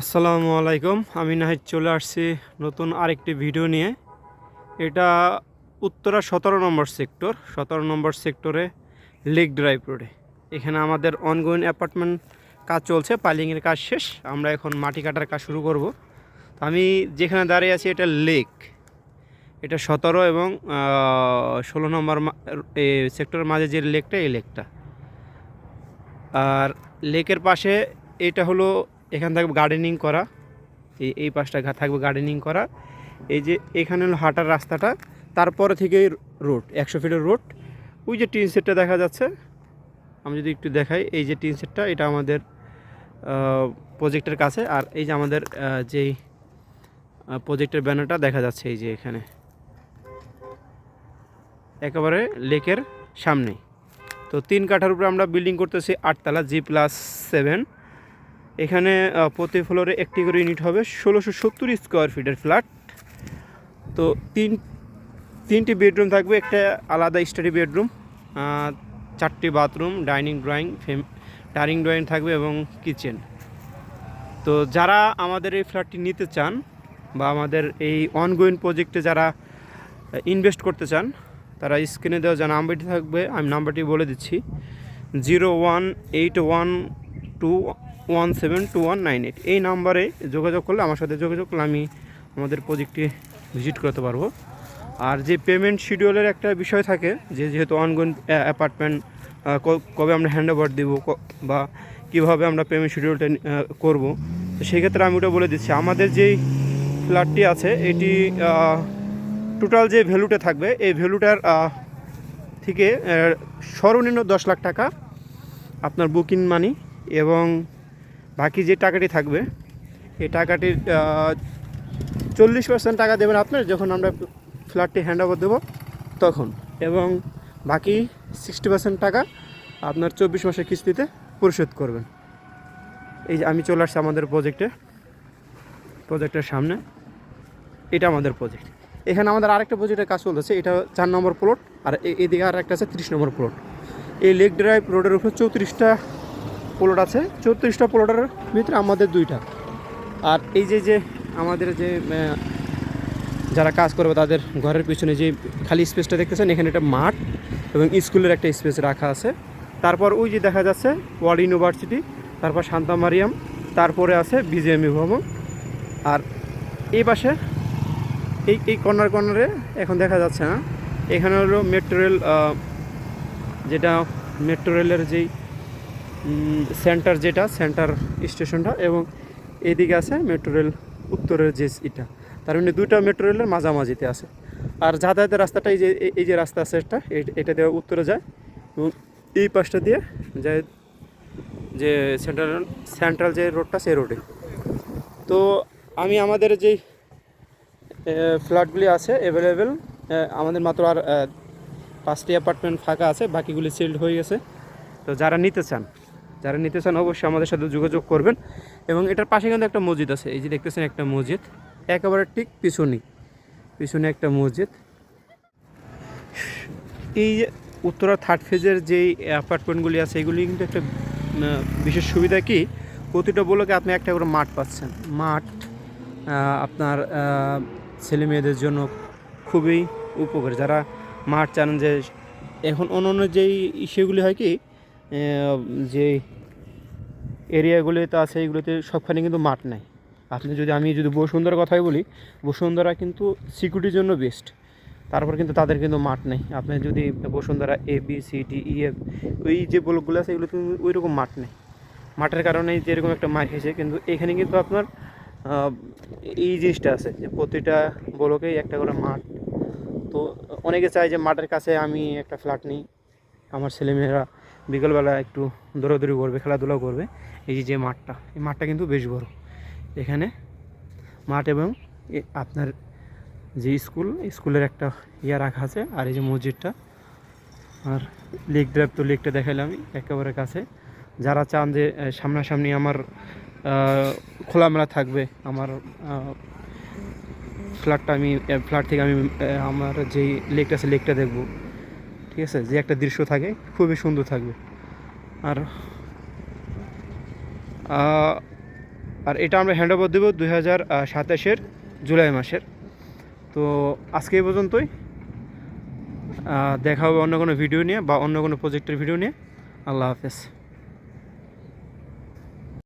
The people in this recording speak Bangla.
আসসালামু আলাইকুম, আমি নাহিদ চলে আসছি নতুন আরেকটি ভিডিও নিয়ে। এটা উত্তরা সতেরো নম্বর সেক্টর, সতেরো নম্বর সেক্টরে লেক ড্রাইভ রোডে এখানে আমাদের অনগোয়িং অ্যাপার্টমেন্ট কাজ চলছে পাইলিংয়ের কাজ শেষ, আমরা এখন মাটি কাটার কাজ শুরু করব। তো আমি যেখানে দাঁড়িয়ে আছি এটা লেক এটা সতেরো এবং ষোলো নম্বর সেক্টরের মাঝে যে লেকটা এই লেকটা আর লেকের পাশে এটা হলো এখান থাকবে গার্ডেনিং করা, এই এই পাশটা থাকবে গার্ডেনিং করা। এই যে এখানে হলো হাঁটার রাস্তাটা, তারপরে থেকে রোড একশো ফিটের রোড ওই যে টিন সেটটা দেখা যাচ্ছে, আমি যদি একটু দেখাই, এই যে টিন সেটটা, এটা আমাদের প্রজেক্টের কাছে, আর এই যে আমাদের যেই প্রজেক্টের ব্যানারটা দেখা যাচ্ছে এই যে এখানে। একেবারে লেকের সামনে তো তিন কাঠার উপরে আমরা বিল্ডিং করতেছি আটতলা জি প্লাস সেভেন এখানে প্রতি ফ্লোরে একটি করে ইউনিট হবে, ষোলোশো সত্তর স্কোয়ার ফিটের ফ্ল্যাট তো তিন, তিনটি বেডরুম থাকবে, একটা আলাদা স্টাডি বেডরুম চারটি বাথরুম ডাইনিং ড্রয়িং ফেম ডাইনিং ড্রয়িং থাকবে এবং কিচেন তো যারা আমাদের এই ফ্ল্যাটটি নিতে চান বা আমাদের এই অনগোয়িং প্রজেক্টে যারা ইনভেস্ট করতে চান, তারা স্ক্রিনে দেওয়া যে নাম্বারটি থাকবে, আমি নাম্বারটি বলে দিচ্ছি zero one eight one two one seven two one nine eight এই নাম্বারে যোগাযোগ করলে আমার সাথে যোগাযোগ করলে আমি আমাদের প্রজেক্টটি ভিজিট করতে পারব। আর যে পেমেন্ট শিডিউলের একটা বিষয় থাকে, যে যেহেতু অনগোয়িং অ্যাপার্টমেন্ট কবে আমরা হ্যান্ড ওভার দেবো বা কীভাবে আমরা পেমেন্ট শিডিউলটা করব, তো সেই ক্ষেত্রে আমি ওটা বলে দিচ্ছি। আমাদের যেই ফ্ল্যাটটি আছে, এটি টোটাল যে ভ্যালুটা থাকবে, এই ভ্যালুটার থেকে সর্বনিম্ন দশ লাখ টাকা আপনার বুকিং মানি এবং বাকি যে টাকাটি থাকবে, এই টাকাটির চল্লিশ পার্সেন্ট টাকা দেবেন আপনার যখন আমরা ফ্ল্যাটটি হ্যান্ড ওভার দেবো তখন। এবং বাকি সিক্সটি পার্সেন্ট টাকা আপনার চব্বিশ মাসের কিস্তিতে পরিশোধ করবেন। এই যে আমি চলে আসছি আমাদের প্রজেক্টে প্রজেক্টের সামনে। এটা আমাদের প্রজেক্ট এখানে আমাদের আরেকটা প্রজেক্টের কাজ চলতেছে, এটা চার নম্বর প্লট আর এদিকে আর একটা আছে তিরিশ নম্বর প্লট এই লেক ড্রাইভ রোডের উপর চৌত্রিশটা প্লট আছে, চৌত্রিশটা প্লটের ভিতরে আমাদের দুইটা। আর এই যে যে আমাদের যে যারা কাজ করবে তাদের ঘরের পিছনে যে খালি স্পেসটা দেখতেছেন, এখানে একটা মাঠ এবং স্কুলের একটা স্পেস রাখা আছে। তারপর ওই যে দেখা যাচ্ছে ওয়ার্ল্ড ইউনিভার্সিটি, তারপর শান্তা মারিয়াম, তারপরে আছে বিজেএমই ভবন। আর এই পাশে, এই এই কর্নার কর্নারে এখন দেখা যাচ্ছে না। এখানে হলো মেট্রো রেল যেটা মেট্রো রেলের যেই সেন্টার যেটা, সেন্টার স্টেশনটা এবং এদিকে আছে মেট্রো রেল, উত্তরের যে এটা তার মানে দুইটা মেট্রো রেলের মাঝামাঝিতে আছে। আর যাতায়াতের রাস্তাটা এই যে, এই- যে রাস্তা আছে এটা এটা দিয়ে উত্তরে যায় এবং এই পাশটা দিয়ে যায় যে সেন্ট্রাল সেন্ট্রাল যে রোডটা সেই রোডে। তো আমি আমাদের যেই ফ্ল্যাটগুলি আছে অ্যাভেলেবেল আমাদের মাত্র আর পাঁচটি অ্যাপার্টমেন্ট ফাঁকা আছে, বাকিগুলি সেলড হয়ে গেছে। তো যারা নিতে চান যারা নিতে চান অবশ্যই আমাদের সাথে যোগাযোগ করবেন। এবং এটার পাশে কিন্তু একটা মসজিদ আছে, এই যে দেখতেছেন একটা মসজিদ। একেবারে ঠিক পিছনে পিছনে একটা মসজিদ। এই যে উত্তরা থার্ড ফেজের যেই অ্যাপার্টমেন্টগুলি আছে, এগুলি কিন্তু একটা বিশেষ সুবিধা কি? প্রতিটা ব্লকে আপনি একটা করে মাঠ পাচ্ছেন। মাঠ আপনার ছেলে মেয়েদের জন্য খুবই উপকারী। যারা মাঠ চান যে, এখন অন্য অন্য যেই ইস্যুগুলি হয় কি যে এরিয়াগুলিতে আছে, এগুলোতে সবখানে কিন্তু মাঠ নাই। আপনি যদি, আমি যদি বসুন্ধরার কথাই বলি, বসুন্ধরা কিন্তু সিকিউরিটির জন্য বেস্ট তারপর কিন্তু তাদের কিন্তু মাঠ নেই। আপনি যদি Bashundhara A B C D E F ওই যে ব্লকগুলো আছে এগুলো কিন্তু ওই রকম মাঠ নেই। মাঠের কারণে যে এরকম একটা মাঠ খেয়েছে কিন্তু এখানে কিন্তু আপনার এই জিনিসটা আছে যে প্রতিটা ব্লকেই একটা করে মাঠ। তো অনেকে চায় যে মাঠের কাছে আমি একটা ফ্ল্যাট নিই। আমার ছেলেমেয়েরা বিকেলবেলা একটু দৌড়াদৌড়ি করবে খেলাধুলা করবে। এই যে মাঠটা, এই মাঠটা কিন্তু বেশ বড়। এখানে মাঠ এবং আপনার যে স্কুল স্কুলের একটা ইয়া রাখা আছে, আর এই যে মসজিদটা। আর লেক ড্রাইভ তো লেকটা দেখালাম একেবারে কাছে। যারা চান যে সামনাসামনি আমার খোলামেলা থাকবে, আমার ফ্ল্যাটটা আমি ফ্ল্যাট থেকে আমি আমার যেই লেকটা আছে, লেকটা দেখব। ঠিক আছে? যে একটা দৃশ্য থাকে, খুবই সুন্দর থাকবে। আর আর এটা আমরা হ্যান্ড ওভার দেবো দুই হাজার সাতাশের জুলাই মাসের। তো আজকে এই পর্যন্তই। দেখা হবে অন্য কোনো ভিডিও নিয়ে বা অন্য কোনো প্রজেক্টের ভিডিও নিয়ে। আল্লাহ হাফেজ।